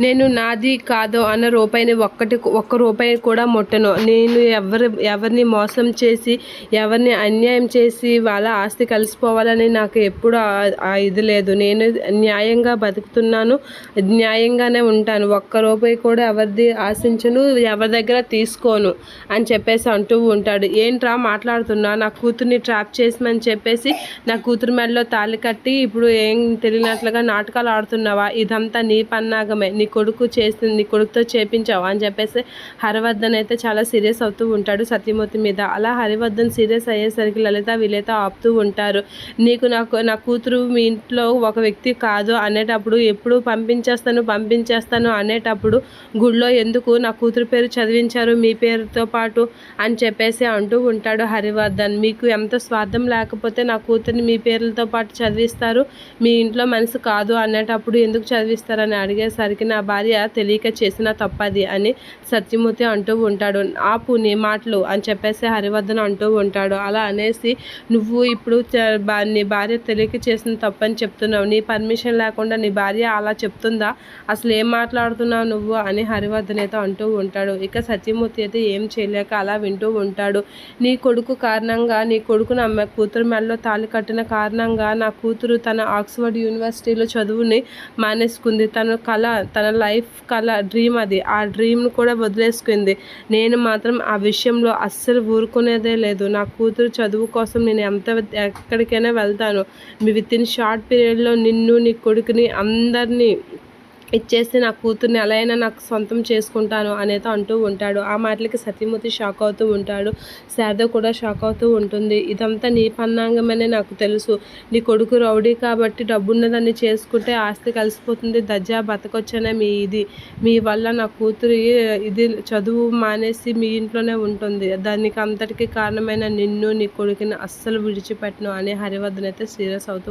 నేను నాది కాదో అన్న రూపాయిని ఒక్కటి ఒక్క రూపాయి కూడా ముట్టను. నేను ఎవరి ఎవరిని మోసం చేసి ఎవరిని అన్యాయం చేసి వాళ్ళ ఆస్తి కలిసిపోవాలని నాకు ఎప్పుడు ఇది లేదు. నేను న్యాయంగా బతుకుతున్నాను న్యాయంగానే ఉంటాను. ఒక్క రూపాయి కూడా ఎవరిది ఆశించను ఎవరి దగ్గర తీసుకోను అని చెప్పేసి అంటూ ఉంటాడు. ఏంట్రా మాట్లాడుతున్నా? నా కూతుర్ని ట్రాప్ చేసామని చెప్పేసి నా కూతురు మెడలో తాళి కట్టి ఇప్పుడు ఏం తెలియనట్లుగా నాటకాలు ఆడుతున్నావా? ఇదంతా నీ పన్నాగమే. నీ కొడుకు చేసింది నీ కొడుకుతో చేపించావు అని చెప్పేసి హరివర్ధన్ అయితే చాలా సీరియస్ అవుతూ ఉంటాడు సత్యమూర్తి మీద. అలా హరివర్ధన్ సీరియస్ అయ్యేసరికి లలిత విలేత ఆపుతూ ఉంటారు. నీకు నాకు నా కూతురు మీ ఇంట్లో ఒక వ్యక్తి కాదు అనేటప్పుడు ఎప్పుడు పంపించేస్తాను పంపించేస్తాను అనేటప్పుడు గుళ్ళో ఎందుకు నా కూతురు పేరు చదివించారు మీ పేరుతో పాటు అని చెప్పేసి అంటూ ఉంటాడు హరివర్ధన్. మీకు ఎంత స్వార్థం లేకపోతే నా కూతుర్ని మీ పేర్లతో పాటు చదివిస్తారు మీ ఇంట్లో మనసు కాదు అనేటప్పుడు ఎందుకు చదివిస్తారని అడిగేసరికి నా భార్య తెలియక చేసిన తప్పది అని సత్యమూర్తి అంటూ ఉంటాడు. ఆపు నీ మాటలు అని చెప్పేసి హరివర్ధన్ అంటూ ఉంటాడు. అలా అనేసి నువ్వు ఇప్పుడు నీ భార్య తెలియక చేసిన తప్పని చెప్తున్నావు. నీ పర్మిషన్ లేకుండా నీ భార్య అలా చెప్తుందా? అసలు ఏం మాట్లాడుతున్నావు నువ్వు అని హరివర్ధన్ అయితే అంటూ ఉంటాడు. ఇక సత్యమూర్తి అయితే ఏం చేయలేక అలా వింటూ ఉంటాడు. నీ కొడుకు కారణంగా నీ కొడుకు నా కూతురు మెడలో తాళి కట్టిన కారణంగా నా కూతురు తన ఆక్స్ఫర్డ్ యూనివర్సిటీలో చదువుని మానేసుకుంది. తన కళ తన లైఫ్ కళ డ్రీమ్ అది. ఆ డ్రీమ్ను కూడా వదిలేసుకుంది. నేను మాత్రం ఆ విషయంలో అస్సలు ఊరుకునేదే లేదు. నా కూతురు చదువు కోసం నేను ఎంత ఎక్కడికైనా వెళ్తాను. మీ విత్ ఇన్ షార్ట్ పీరియడ్లో నిన్ను నీ కొడుకుని అందరినీ ఇచ్చేసి నా కూతుర్ని ఎలా అయినా నాకు సొంతం చేసుకుంటాను అనేది అంటూ ఉంటాడు. ఆ మాటలకి సత్యమూర్తి షాక్ అవుతూ ఉంటాడు. శారద కూడా షాక్ అవుతూ ఉంటుంది. ఇదంతా నీ పన్నాంగమనే నాకు తెలుసు. నీ కొడుకు రౌడీ కాబట్టి డబ్బున్నదాన్ని చేసుకుంటే ఆస్తి కలిసిపోతుంది. దజ్జా బతకొచ్చనే మీ ఇది. మీ వల్ల నా కూతురు ఇది చదువు మానేసి మీ ఇంట్లోనే ఉంటుంది. దానికి అంతటికి కారణమైన నిన్ను నీ కొడుకుని అస్సలు విడిచిపెట్టను అని హరివర్ధన్ అయితే సీరియస్ అవుతూ